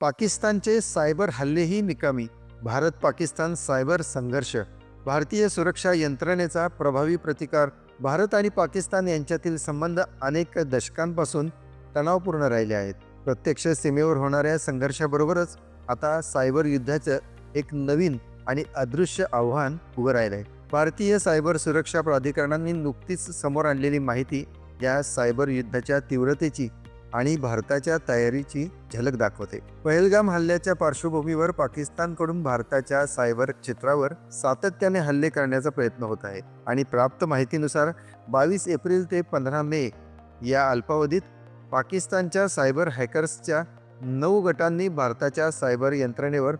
पाकिस्तानचे सायबर हल्लेही निकामी. भारत पाकिस्तान सायबर संघर्ष. भारतीय सुरक्षा यंत्रणेचा प्रभावी प्रतिकार. भारत आणि पाकिस्तान यांच्यातील संबंध अनेक दशकांपासून तणावपूर्ण राहिले आहेत. प्रत्यक्ष सीमेवर होणाऱ्या संघर्षाबरोबरच आता सायबर युद्धाचं एक नवीन आणि अदृश्य आव्हान उभं राहिलं आहे भारतीय सायबर सुरक्षा प्राधिकरणांनी नुकतीच समोर आणलेली माहिती या सायबर युद्धाच्या तीव्रतेची आणि भारताच्या तयारीची झलक दाखवते. पहलगाम हल्ल्याच्या पार्श्वभूमीवर पाकिस्तानकडून भारताच्या सायबर क्षेत्रावर सातत्याने हल्ले करण्याचा प्रयत्न होत आहे आणि प्राप्त माहितीनुसार बावीस एप्रिल ते पंधरा मे या अल्पावधीत पाकिस्तानच्या सायबर हॅकर्सच्या नऊ गटांनी भारताच्या सायबर यंत्रणेवर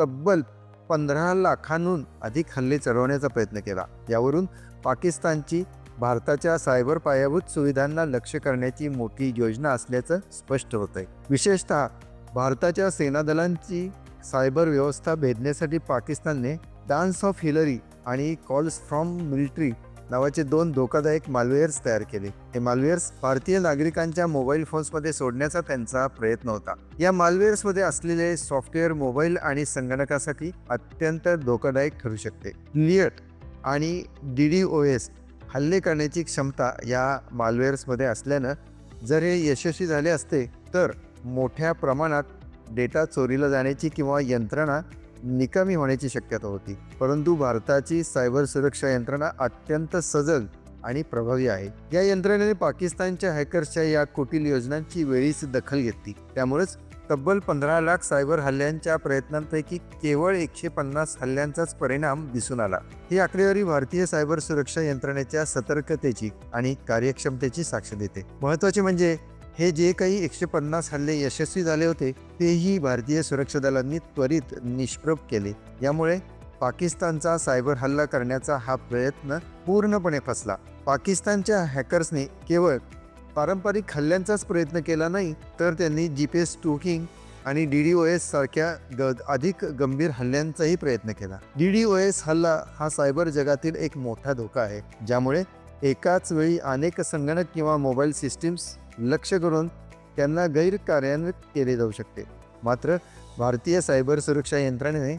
तब्बल पंधरा लाखांहून अधिक हल्ले चढवण्याचा प्रयत्न केला. यावरून पाकिस्तानची भारताच्या सायबर पायाभूत सुविधांना लक्ष्य करण्याची मोठी योजना असल्याचं स्पष्ट होत आहे विशेषतः भारताच्या सेनादलांची सायबर व्यवस्था भेदण्यासाठी पाकिस्तानने डान्स ऑफ हिलरी आणि कॉल्स फ्रॉम मिलिटरी नावाचे दोन धोकादायक मालवेअर्स तयार केले. हे मालवेअर्स भारतीय नागरिकांच्या मोबाईल फोन्समध्ये सोडण्याचा त्यांचा प्रयत्न होता. या मालवेअर्समध्ये असलेले सॉफ्टवेअर मोबाईल आणि संगणकासाठी अत्यंत धोकादायक ठरू शकते. लियट आणि डी डी ओ एस हल्ले करण्याची क्षमता या मालवेअर्समध्ये असल्यानं जर हे यशस्वी झाले असते तर मोठ्या प्रमाणात डेटा चोरीला जाण्याची किंवा यंत्रणा निकामी होण्याची शक्यता होती. परंतु भारताची सायबर सुरक्षा यंत्रणा अत्यंत सजग आणि प्रभावी आहे. या यंत्रणेने पाकिस्तानच्या हॅकर्सच्या या कुटील योजनांची वेळीच दखल घेतली. त्यामुळेच तब्बल पंधरा लाख सायबर हल्ल्यांच्या प्रयत्नांपैकी केवळ एकशे पन्नास हल्ल्यांचाच परिणाम दिसून आला. ही आकडेवारी भारतीय सायबर सुरक्षा यंत्रणेच्या सतर्कतेची आणि कार्यक्षमतेची साक्ष देते. महत्त्वाचे म्हणजे हे जे काही एकशे पन्नास हल्ले यशस्वी झाले होते तेही भारतीय सुरक्षा दलांनी त्वरित निष्प्रभ केले. यामुळे पाकिस्तानचा सायबर हल्ला करण्याचा हा प्रयत्न पूर्णपणे फसला. पाकिस्तानच्या हॅकर्सने केवळ पारंपरिक हल्ल्यांचाच प्रयत्न केला नाही तर त्यांनी जी पी एस टोकिंग आणि डी डी ओ एस सारख्या ग अधिक गंभीर हल्ल्यांचाही प्रयत्न केला. डी डी ओ एस हल्ला हा सायबर जगातील एक मोठा धोका आहे ज्यामुळे एकाच वेळी अनेक संगणक किंवा मोबाईल सिस्टीम्स लक्ष करून त्यांना गैरकार्यान्वित केले जाऊ शकते. मात्र भारतीय सायबर सुरक्षा यंत्रणेने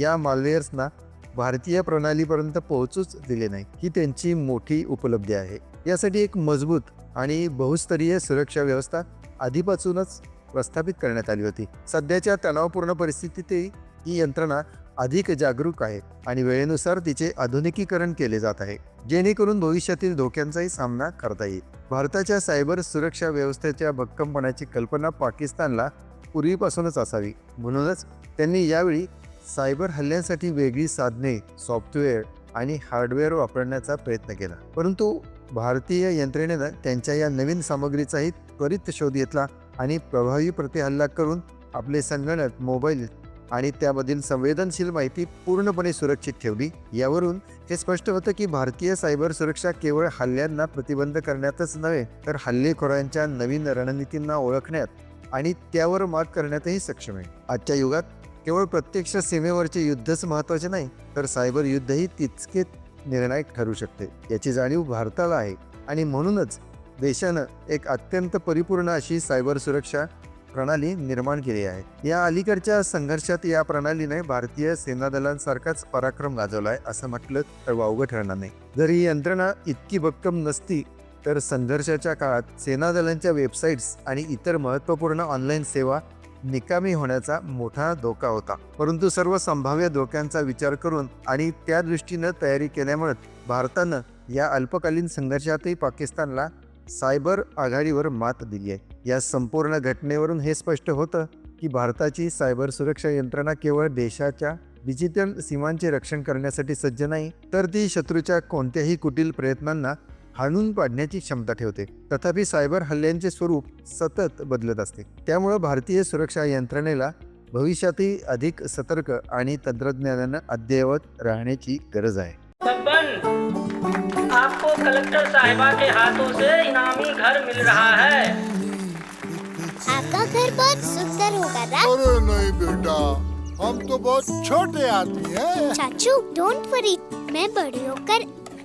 या मालवेअर्सना भारतीय प्रणालीपर्यंत पोहोचूच दिले नाही. ही त्यांची मोठी उपलब्धी आहे. यासाठी एक मजबूत आणि बहुस्तरीय सुरक्षा व्यवस्था आधीपासूनच प्रस्थापित करण्यात आली होती. सध्याच्या तणावपूर्ण परिस्थितीतही ही यंत्रणा अधिक जागरूक आहे आणि वेळेनुसार तिचे आधुनिकीकरण केले जात आहे जेणेकरून भविष्यातील धोक्यांचाही सामना करता येईल. भारताच्या सायबर सुरक्षा व्यवस्थेच्या भक्कमपणाची कल्पना पाकिस्तानला पूर्वीपासूनच असावी म्हणूनच त्यांनी यावेळी सायबर हल्ल्यांसाठी वेगळी साधने सॉफ्टवेअर आणि हार्डवेअर वापरण्याचा प्रयत्न केला. परंतु भारतीय यंत्रणेनं त्यांच्या या नवीन सामग्रीचाही त्वरित शोध घेतला आणि प्रभावी प्रतिहल्ला करून आपले संगणक मोबाईल आणि त्यामधील संवेदनशील माहिती पूर्णपणे सुरक्षित ठेवली. यावरून हे स्पष्ट होतं की भारतीय सायबर सुरक्षा केवळ हल्ल्यांना प्रतिबंध करण्यातच नव्हे तर हल्लेखोरांच्या नवीन रणनीतींना ओळखण्यात आणि त्यावर मात करण्यातही सक्षम आहे. आजच्या युगात केवळ प्रत्यक्ष सीमेवरचे युद्धच महत्त्वाचे नाही तर सायबर युद्धही तितके निर्णायक ठरू शकते. याची जाणीव भारताला आहे आणि म्हणूनच देशानं एक अत्यंत परिपूर्ण अशी सायबर सुरक्षा प्रणाली निर्माण केली आहे. या अलीकडच्या संघर्षात या प्रणालीने भारतीय सेना दलांसारखाच पराक्रम गाजवला आहे असं म्हटलं तर वावगं ठरणार नाही. जर ही यंत्रणा इतकी भक्कम नसती तर संघर्षाच्या काळात सेना दलांच्या वेबसाईट्स आणि इतर महत्त्वपूर्ण ऑनलाईन सेवा निकामी होण्याचा मोठा धोका होता. परंतु सर्व संभाव्य धोक्यांचा विचार करून आणि त्या दृष्टीनं तयारी केल्यामुळे भारतानं या अल्पकालीन संघर्षातही पाकिस्तानला सायबर आघाडीवर मात दिली आहे. या संपूर्ण घटनेवरून हे स्पष्ट होतं की भारताची सायबर सुरक्षा यंत्रणा केवळ देशाच्या डिजिटल सीमांचे रक्षण करण्यासाठी सज्ज नाही तर ती शत्रूच्या कोणत्याही कुटील प्रयत्नांना हाणून पाडण्याची क्षमता ठेवते. तथापि सायबर हल्ल्यांचे स्वरूप सतत बदलत असते. त्यामुळं भारतीय सुरक्षा यंत्रणेला भविष्यातही अधिक सतर्क आणि तंत्रज्ञानानं अद्ययावत राहण्याची गरज आहे. आपको कलेक्टर साहिबा के हाथों से इनामी घर मिल रहा है। आपका घर बहुत सुंदर होगा ना? अरे नहीं बेटा हम तो बहुत छोटे आदमी हैं। चाचू डोंट वरी मैं बड़ी होकर